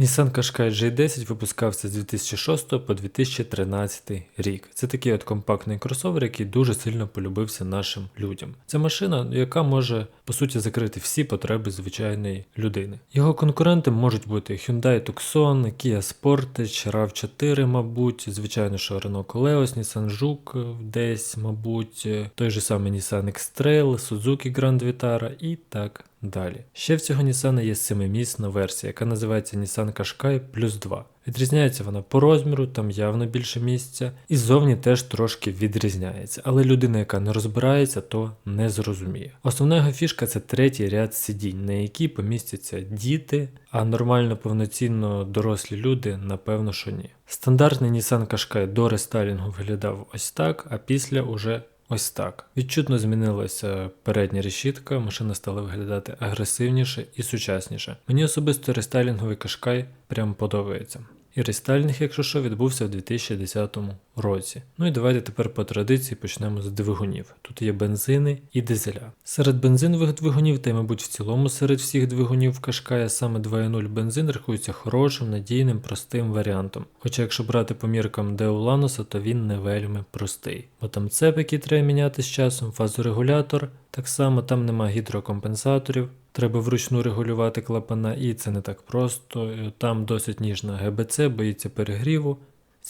Nissan Qashqai J10 випускався з 2006 по 2013 рік. Це такий от компактний кросовер, який дуже сильно полюбився нашим людям. Це машина, яка може по суті закрити всі потреби звичайної людини. Його конкуренти можуть бути Hyundai Tucson, Kia Sportage, RAV4, мабуть, звичайно, що Renault Koleos, Nissan Juke десь, мабуть, той же самий Nissan X-Trail, Suzuki Grand Vitara і так далі. Ще в цього Nissan є семимісна версія, яка називається Nissan Qashqai Plus 2. Відрізняється вона по розміру, там явно більше місця, і ззовні теж трошки відрізняється, але людина, яка не розбирається, то не зрозуміє. Основна його фішка це третій ряд сидінь, на якій помістяться діти, а нормально повноцінно дорослі люди, напевно, що ні. Стандартний Nissan Qashqai до рестайлінгу виглядав ось так, а після уже Ось так. Відчутно змінилася передня решітка, машина стала виглядати агресивніше і сучасніше. Мені особисто рестайлінговий кашкай прям подобається. І рестайлінг, якщо що, відбувся в 2010 році. Ну і давайте тепер по традиції почнемо з двигунів. Тут є бензини і дизеля. Серед бензинових двигунів, та й, мабуть, в цілому серед всіх двигунів Кашкая саме 2.0 бензин рахується хорошим, надійним, простим варіантом. Хоча, якщо брати по міркам Деуланоса, то він не вельми простий. Бо там цеп, який треба міняти з часом, фазорегулятор, так само там нема гідрокомпенсаторів. Треба вручну регулювати клапана, і це не так просто. Там досить ніжна ГБЦ, боїться перегріву.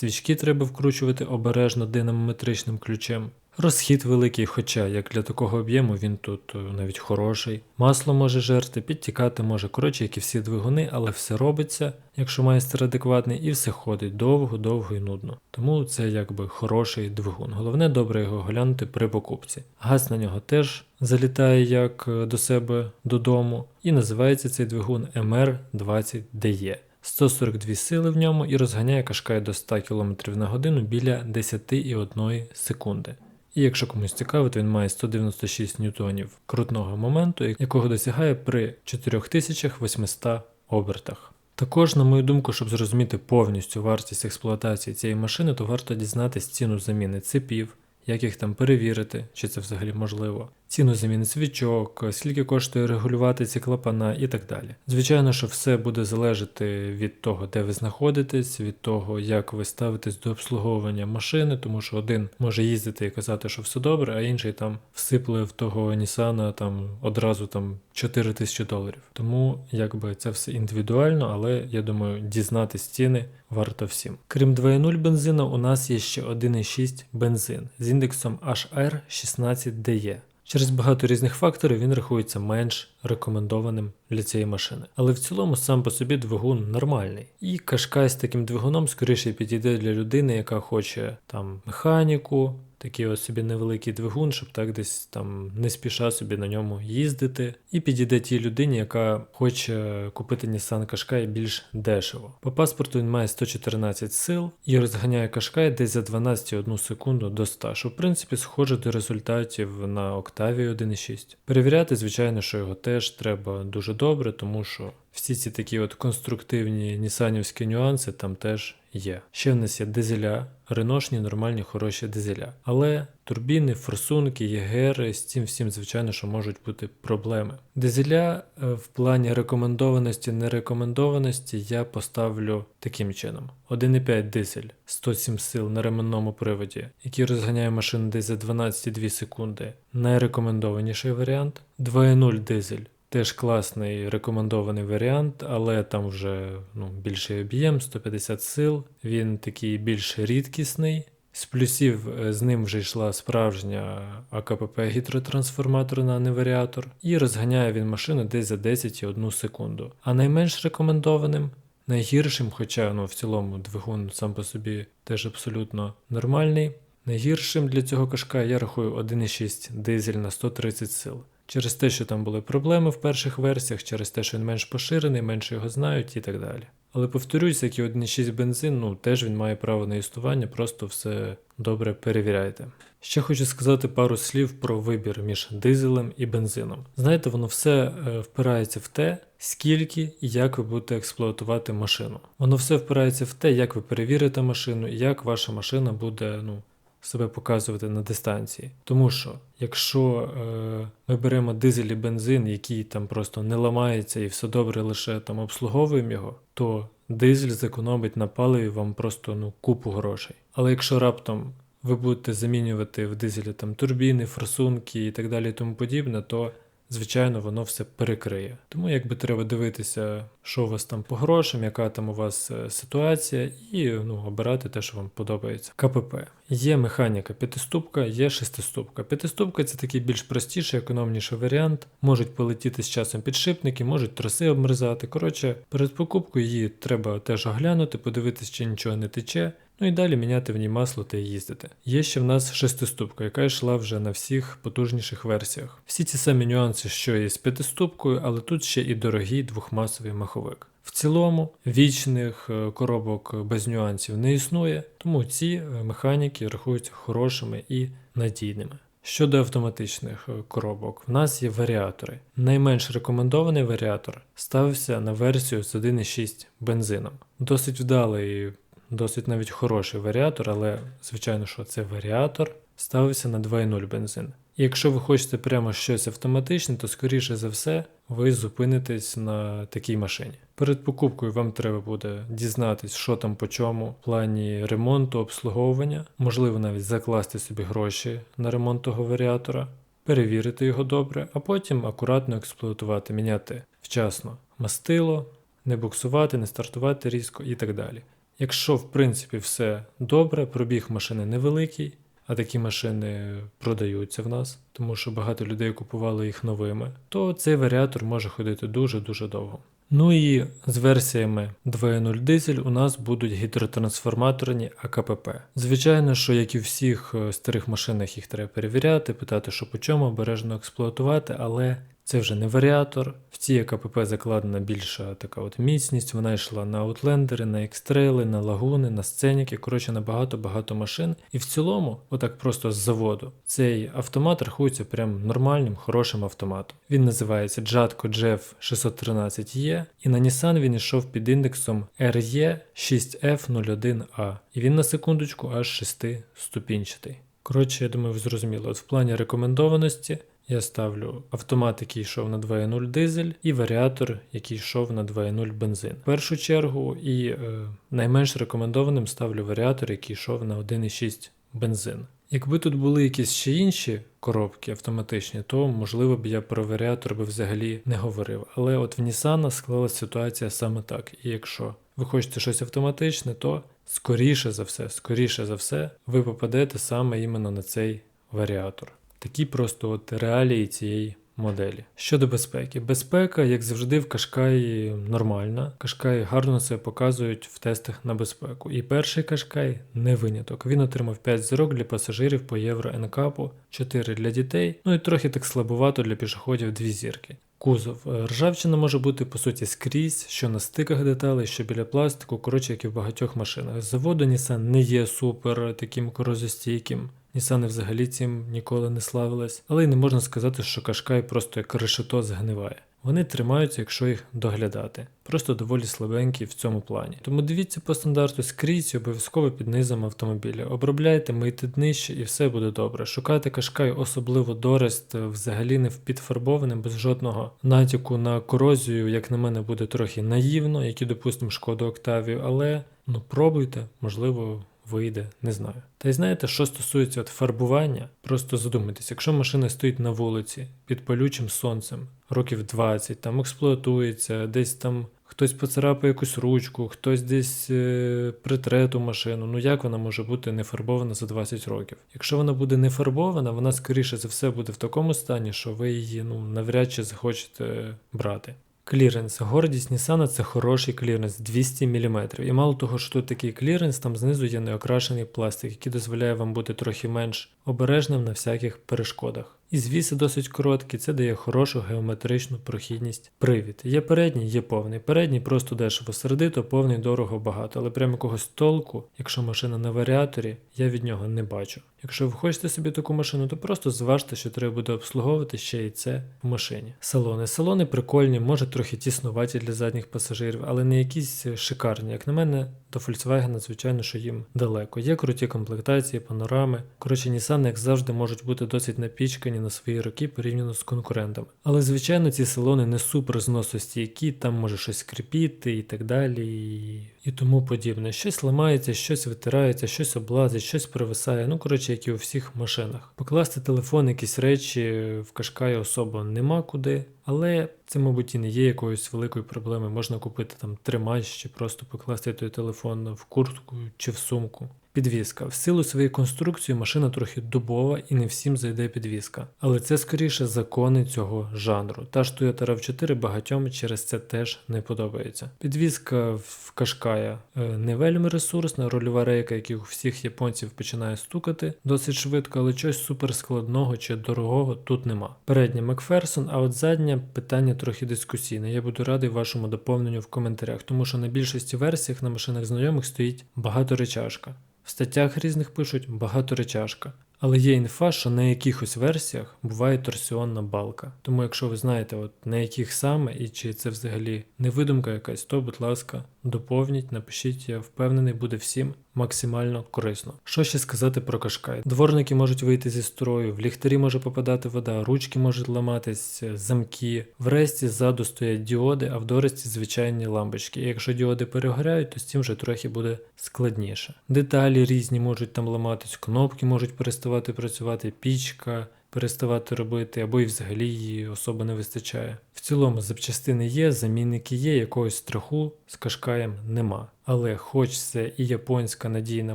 Свічки треба вкручувати обережно динамометричним ключем. Розхід великий, хоча як для такого об'єму він тут е, навіть хороший. Масло може жерти, підтікати може, коротше, як і всі двигуни, але все робиться, якщо майстер адекватний, і все ходить довго, довго і нудно. Тому це якби хороший двигун. Головне добре його глянути при покупці. Газ на нього теж залітає як е, до себе додому, і називається цей двигун MR20DE. 142 сили в ньому і розганяє кашкай до 100 км на годину біля 10,1 секунди. І якщо комусь цікаво, то він має 196 ньютонів крутного моменту, якого досягає при 4800 обертах. Також, на мою думку, щоб зрозуміти повністю вартість експлуатації цієї машини, то варто дізнатись ціну заміни цепів, як їх там перевірити, чи це взагалі можливо, ціну заміни свічок, скільки коштує регулювати ці клапана і так далі. Звичайно, що все буде залежати від того, де ви знаходитесь, від того, як ви ставитесь до обслуговування машини, тому що один може їздити і казати, що все добре, а інший там всипле в того Нісана там одразу там 4 тисячі доларів. Тому якби це все індивідуально, але я думаю, дізнатись ціни варто всім. Крім 2.0 бензину, у нас є ще 1.6 бензин з індексом HR16DE. Через багато різних факторів він рахується менш рекомендованим для цієї машини. Але в цілому сам по собі двигун нормальний. І кашкай з таким двигуном скоріше підійде для людини, яка хоче там механіку, такий ось собі невеликий двигун, щоб так десь там не спіша собі на ньому їздити. І підійде тій людині, яка хоче купити Nissan Qashqai більш дешево. По паспорту він має 114 сил і розганяє Qashqai десь за 12,1 секунду до 100, що в принципі схоже до результатів на Octavia 1.6. Перевіряти, звичайно, що його теж треба дуже добре, тому що всі ці такі от конструктивні нісанівські нюанси там теж є. Ще в нас є дизеля, реношні, нормальні, хороші дизеля. Але турбіни, форсунки, ЄГР, з цим всім, звичайно, що можуть бути проблеми. Дизеля е, в плані рекомендованості, нерекомендованості я поставлю таким чином: 1,5 дизель 107 сил на ременному приводі, який розганяє машину десь за 12,2 секунди. Найрекомендованіший варіант. 2,0 дизель. Теж класний рекомендований варіант, але там вже ну, більший об'єм, 150 сил. Він такий більш рідкісний. З плюсів е, з ним вже йшла справжня АКПП гідротрансформаторна, не варіатор, і розганяє він машину десь за 10,1 секунду. А найменш рекомендованим, найгіршим, хоча ну, в цілому двигун сам по собі теж абсолютно нормальний. Найгіршим для цього кашка я рахую 1,6 дизель на 130 сил. Через те, що там були проблеми в перших версіях, через те, що він менш поширений, менше його знають і так далі. Але повторюсь, як і 1.6 бензин, ну теж він має право на існування, просто все добре перевіряйте. Ще хочу сказати пару слів про вибір між дизелем і бензином. Знаєте, воно все е, впирається в те, скільки і як ви будете експлуатувати машину. Воно все впирається в те, як ви перевірите машину і як ваша машина буде ну, себе показувати на дистанції. Тому що якщо е, ми беремо дизель і бензин, який там просто не ламається і все добре, лише там обслуговуємо його, то дизель зекономить на паливі вам просто ну купу грошей. Але якщо раптом ви будете замінювати в дизелі там турбіни, форсунки і так далі, і тому подібне, то звичайно воно все перекриє. Тому якби треба дивитися, що у вас там по грошам, яка там у вас е, ситуація, і ну, обирати те, що вам подобається. КПП. Є механіка п'ятиступка, є шестиступка. П'ятиступка це такий більш простіший, економніший варіант. Можуть полетіти з часом підшипники, можуть троси обмерзати. Коротше, перед покупкою її треба теж оглянути, подивитися, чи нічого не тече. Ну і далі міняти в ній масло та їздити. Є ще в нас шестиступка, яка йшла вже на всіх потужніших версіях. Всі ці самі нюанси, що і з п'ятиступкою, але тут ще і дорогий двохмасовий маховик. В цілому вічних е, коробок без нюансів не існує, тому ці е, механіки рахуються хорошими і надійними. Щодо автоматичних е, коробок, в нас є варіатори. Найменш рекомендований варіатор ставився на версію з 1,6 бензином. Досить вдалий досить навіть хороший варіатор, але звичайно, що це варіатор ставився на 2.0 бензин. І якщо ви хочете прямо щось автоматичне, то скоріше за все ви зупинитесь на такій машині. Перед покупкою вам треба буде дізнатись, що там по чому в плані ремонту, обслуговування, можливо, навіть закласти собі гроші на ремонт того варіатора, перевірити його добре, а потім акуратно експлуатувати, міняти вчасно мастило, не буксувати, не стартувати різко і так далі. Якщо в принципі все добре, пробіг машини невеликий, а такі машини продаються в нас, тому що багато людей купували їх новими, то цей варіатор може ходити дуже-дуже довго. Ну і з версіями 2.0 дизель у нас будуть гідротрансформаторні АКПП. Звичайно, що як і в всіх е, старих машинах їх треба перевіряти, питати, що по чому, обережно експлуатувати, але це вже не варіатор. В цій АКПП закладена більша така от міцність. Вона йшла на аутлендери, на екстрейли, на лагуни, на сценіки. Коротше, на багато-багато машин. І в цілому, отак просто з заводу, цей автомат рахується прям нормальним, хорошим автоматом. Він називається Jatco Jeff 613E, і на Nissan він йшов під індексом RE6F01A. І він на секундочку аж 6 ступінчатий. Коротше, я думаю, ви зрозуміли. От в плані рекомендованості я ставлю автомат, який йшов на 2.0 дизель, і варіатор, який йшов на 2.0 бензин. В першу чергу і е, найменш рекомендованим ставлю варіатор, який йшов на 1.6 бензин. Якби тут були якісь ще інші коробки автоматичні, то можливо б я про варіатор би взагалі не говорив. Але от в Nissan склалася ситуація саме так. І якщо ви хочете щось автоматичне, то скоріше за все, скоріше за все, ви попадете саме іменно на цей варіатор. Такі просто от реалії цієї моделі. Щодо безпеки, безпека, як завжди, в Кашкаї нормальна. Кашкаї гарно себе показують в тестах на безпеку. І перший Кашкай не виняток. Він отримав 5 зірок для пасажирів по євро НКАПу, 4 для дітей, ну і трохи так слабувато для пішоходів 2 зірки. Кузов. Ржавчина може бути по суті скрізь, що на стиках деталей, що біля пластику, коротше, як і в багатьох машинах. Заводу Nissan не є супер таким корозостійким. Нісани взагалі цим ніколи не славились, але й не можна сказати, що Кашкай просто як решето згниває. Вони тримаються, якщо їх доглядати. Просто доволі слабенькі в цьому плані. Тому дивіться по стандарту скрізь обов'язково під низом автомобіля. Обробляйте, мийте днище і все буде добре. Шукайте кашкай, особливо дорест, взагалі не підфарбованим, без жодного натяку на корозію, як на мене, буде трохи наївно, які, допустимо, шкоду Октавію, але ну пробуйте, можливо вийде, не знаю. Та й знаєте, що стосується от фарбування, просто задумайтесь, якщо машина стоїть на вулиці під палючим сонцем, років 20, там експлуатується, десь там хтось поцарапає якусь ручку, хтось десь е, притре ту машину. Ну як вона може бути не фарбована за 20 років? Якщо вона буде не фарбована, вона скоріше за все буде в такому стані, що ви її ну навряд чи захочете брати. Кліренс. Гордість Nissan це хороший кліренс 200 мм. І мало того, що тут такий кліренс, там знизу є неокрашений пластик, який дозволяє вам бути трохи менш обережним на всяких перешкодах. І звіси досить короткі, це дає хорошу геометричну прохідність. Привід. Є передній, є повний. Передній просто дешево сердито, повний дорого багато, але прямо якогось толку, якщо машина на варіаторі, я від нього не бачу. Якщо ви хочете собі таку машину, то просто зважте, що треба буде обслуговувати ще і це в машині. Салони. Салони прикольні, може трохи тіснуваті для задніх пасажирів, але не якісь шикарні. Як на мене, до Volkswagen, звичайно, що їм далеко. Є круті комплектації, панорами. Коротше, Nissan, як завжди, можуть бути досить напічкані на свої роки порівняно з конкурентами. Але, звичайно, ці салони не супер зносостійкі, там може щось скрипіти і так далі. І... Тому подібне. Щось ламається, щось витирається, щось облазить, щось провисає. Ну, коротше, як і у всіх машинах. Покласти телефон, якісь речі в кашкаї особо нема куди. Але це, мабуть, і не є якоюсь великою проблемою. Можна купити там тримач чи просто покласти той телефон в куртку чи в сумку. Підвізка. В силу своєї конструкції машина трохи дубова і не всім зайде підвізка. Але це скоріше закони цього жанру. Та ж Toyota RAV4 багатьом через це теж не подобається. Підвізка в Кашкая е, не вельми ресурсна, рольова рейка, як і у всіх японців, починає стукати досить швидко, але чогось суперскладного чи дорогого тут нема. Передня Макферсон, а от задня питання трохи дискусійне. Я буду радий вашому доповненню в коментарях, тому що на більшості версіях на машинах знайомих стоїть багаторечашка. В статтях різних пишуть багаторечашка. Але є інфа, що на якихось версіях буває торсіонна балка. Тому якщо ви знаєте, от на яких саме і чи це взагалі невидумка якась, то, будь ласка, доповніть, напишіть, я впевнений, буде всім максимально корисно. Що ще сказати про кашкай? Дворники можуть вийти зі строю, в ліхтарі може попадати вода, ручки можуть ламатись, замки. Врешті ззаду стоять діоди, а в дорості звичайні лампочки. І якщо діоди перегоряють, то з цим вже трохи буде складніше. Деталі різні можуть там ламатись, кнопки можуть переставати працювати, пічка. Переставати робити, або й взагалі її особо не вистачає. В цілому запчастини є, замінники є, якогось страху з кашкаєм нема. Але хоч це і японська надійна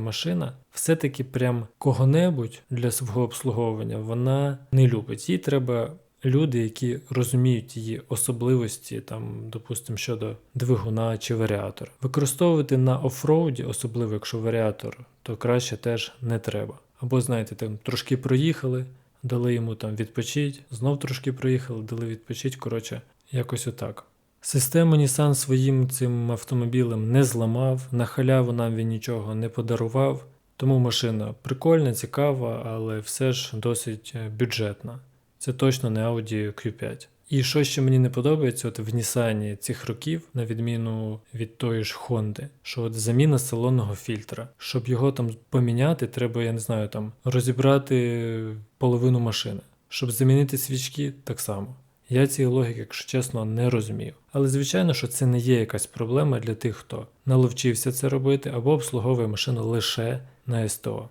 машина, все-таки прям кого-небудь для свого обслуговування вона не любить. Їй треба люди, які розуміють її особливості, там, допустимо, щодо двигуна чи варіатора. Використовувати на офроуді, особливо якщо варіатор, то краще теж не треба. Або, знаєте, там трошки проїхали дали йому там відпочить, знов трошки проїхали, дали відпочить, коротше, якось отак. Систему Nissan своїм цим автомобілем не зламав, на халяву нам він нічого не подарував, тому машина прикольна, цікава, але все ж досить е, бюджетна. Це точно не Audi Q5. І що ще мені не подобається, от в Нісані цих років, на відміну від тої ж Хонди, що от заміна салонного фільтра. Щоб його там поміняти, треба, я не знаю, там розібрати половину машини. Щоб замінити свічки, так само. Я цієї логіки, якщо чесно, не розумію. Але звичайно, що це не є якась проблема для тих, хто наловчився це робити або обслуговує машину лише на СТО.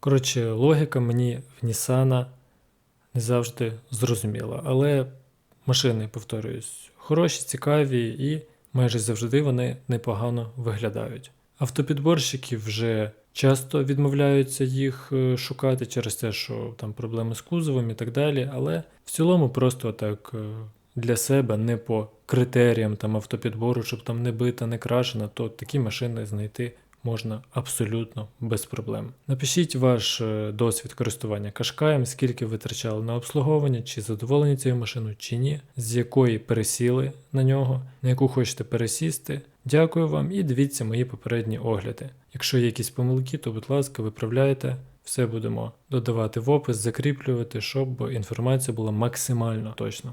Коротше, логіка мені в Нісана не завжди зрозуміла, але машини, повторююсь, хороші, цікаві і майже завжди вони непогано виглядають. Автопідборщики вже часто відмовляються їх е, шукати через те, що там проблеми з кузовом і так далі, але в цілому просто так е, для себе не по критеріям там автопідбору, щоб там не бита, не крашена, то такі машини знайти можна абсолютно без проблем. Напишіть ваш е, досвід користування кашкаєм, скільки витрачали на обслуговування, чи задоволені цією машиною, чи ні, з якої пересіли на нього, на яку хочете пересісти. Дякую вам і дивіться мої попередні огляди. Якщо є якісь помилки, то будь ласка, виправляйте. Все будемо додавати в опис, закріплювати, щоб інформація була максимально точна.